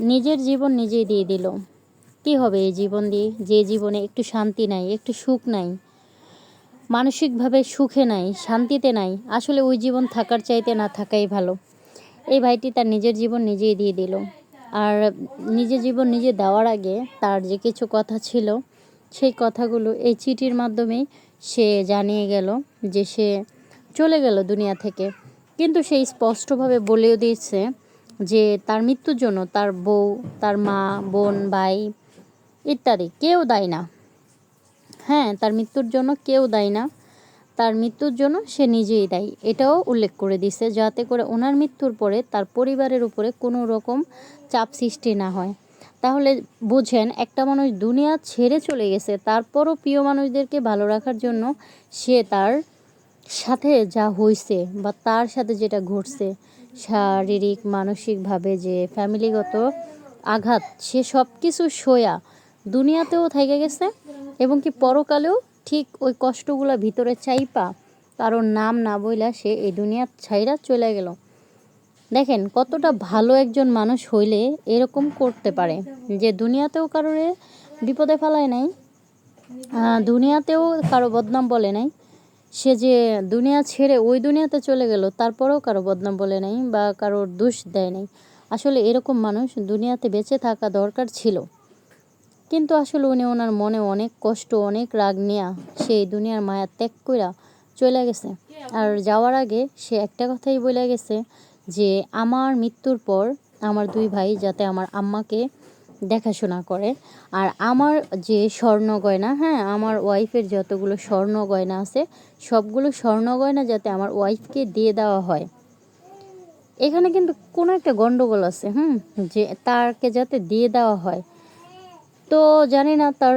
নিজের জীবন নিজেই দিয়ে দিল। কি হবে এই জীবন দিয়ে? যে জীবনে একটু শান্তি নাই, একটু সুখ নাই, মানসিকভাবে সুখে নাই, শান্তিতে নাই, আসলে ওই জীবন থাকার চাইতে না থাকাই ভালো। এই ভাইটি তার নিজের জীবন নিজেই দিয়ে দিল। আর নিজের জীবন নিজে দেওয়ার আগে তার যে কিছু কথা ছিল, সেই কথাগুলো এই চিঠির মাধ্যমেই সে জানিয়ে গেল যে সে চলে গেল দুনিয়া থেকে। কিন্তু সে স্পষ্টভাবে বলেও দিয়েছে যে তার মৃত্যুর জন্য তার বউ, তার মা, বোন, ভাই ইত্যাদি কেউ দায়ী না। হ্যাঁ তার মৃত্যুর জন্য কেউ দায়ী না। তার মৃত্যুর জন্য সে নিজেই দায়ী। এটাও উল্লেখ করে দিছে যাতে করে ওনার মৃত্যুর পরে তার পরিবারের উপরে কোনো রকম চাপ সৃষ্টি না হয়। তাহলে বুঝেন, একটা মানুষ দুনিয়া ছেড়ে চলে গেছে, তারপরও প্রিয় মানুষদেরকে ভালো রাখার জন্য সে তার সাথে যা হয়েছে বা তার সাথে যেটা ঘটছে শারীরিক, মানসিকভাবে যে ফ্যামিলিগত আঘাত, সে সব কিছু সয়া দুনিয়াতেও থেকে গেছে এবং কি পরকালেও ঠিক ওই কষ্টগুলো ভিতরে চাইপা কারোর নাম না বইলা সে এই দুনিয়ার ছাইরা চলে গেল। দেখেন কতটা ভালো একজন মানুষ হইলে এরকম করতে পারে যে দুনিয়াতেও কারোরে বিপদে ফেলায় নাই দুনিয়াতেও কারও বদনাম বলে নাই সে যে দুনিয়া ছেড়ে ওই দুনিয়াতে চলে গেল, তারপরেও কারও বদনাম বলে নাই বা কারোর দোষ দেয় নাই। আসলে এরকম মানুষ দুনিয়াতে বেঁচে থাকা দরকার ছিল। কিন্তু আসলে উনি ওনার মনে অনেক কষ্ট, অনেক রাগ নেয়া সেই দুনিয়ার মায়া ত্যাগ কইরা চলে গেছে। আর যাওয়ার আগে সে একটা কথাই বলে গেছে যে, আমার মৃত্যুর পর আমার দুই ভাই যাতে আমার আম্মাকে দেখাশোনা করে। আর আমার যে স্বর্ণ গয়না হ্যাঁ আমার ওয়াইফের যতগুলো স্বর্ণ গয়না আছে, সবগুলো স্বর্ণ গয়না যাতে আমার ওয়াইফকে দিয়ে দেওয়া হয়। এখানে কিন্তু কোনো একটা গণ্ডগোল আছে, হুম, যে তারকে যাতে দিয়ে দেওয়া হয়। তো জানি না তার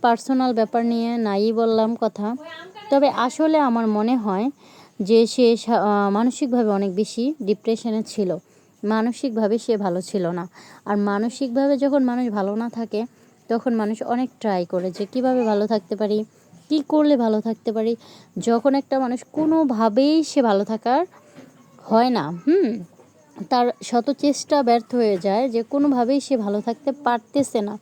পার্সোনাল ব্যাপার নিয়ে নাই বললাম কথা। তবে আসলে আমার মনে হয় যে সে মানসিকভাবে অনেক বেশি ডিপ্রেশনে ছিল। মানসিকভাবে সে ভালো ছিল না। আর মানসিকভাবে যখন মানুষ ভালো না থাকে, তখন মানুষ অনেক ট্রাই করে যে কীভাবে ভালো থাকতে পারি, কী করলে ভালো থাকতে পারি। যখন একটা মানুষ কোনোভাবেই সে ভালো থাকার হয় না, হুম, তার শত চেষ্টা ব্যর্থ হয়ে যায় যে কোনোভাবেই সে ভালো থাকতে পারতেছে না।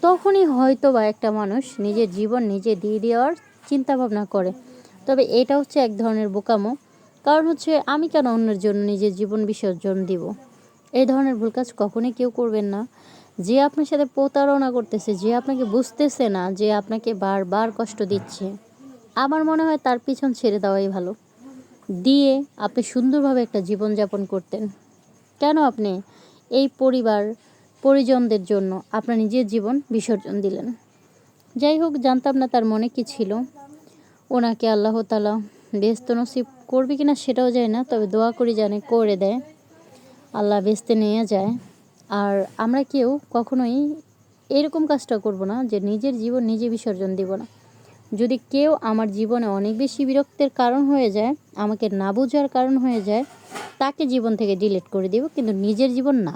তখনই হয়তো বা একটা মানুষ নিজের জীবন নিজে দিয়ে দেওয়ার চিন্তাভাবনা করে। তবে এটা হচ্ছে এক ধরনের বোকামো। কারণ হচ্ছে আমি কেন অন্যের জন্য নিজের জীবন বিসর্জন দিব? এই ধরনের ভুল কাজ কখনোই কেউ করবেন না। যে আপনার সাথে প্রতারণা করতেছে, যে আপনাকে বুঝতেছে না যে আপনাকে বারবার কষ্ট দিচ্ছে, আমার মনে হয় তার পিছন ছেড়ে দেওয়াই ভালো। দিয়ে আপনি সুন্দরভাবে একটা জীবনযাপন করতেন। কেন আপনি এই পরিবার, পরিজনদের জন্য আপনার নিজের জীবন বিসর্জন দিলেন? যাই হোক, জানতাম না তার মনে কি ছিল। ওনাকে আল্লাহ তালা ব্যস্ত নসিব করবে কি না সেটাও যায় না, তবে দোয়া করি জানে করে দেয়। আল্লাহ বেস্তে নিয়ে যায়। আর আমরা কেউ কখনোই এরকম কাজটা করব না যে নিজের জীবন নিজে বিসর্জন দিব না। যদি কেউ আমার জীবনে অনেক বেশি বিরক্তের কারণ হয়ে যায়, আমাকে না বোঝার কারণ হয়ে যায়, তাকে জীবন থেকে ডিলিট করে দিব, কিন্তু নিজের জীবন না।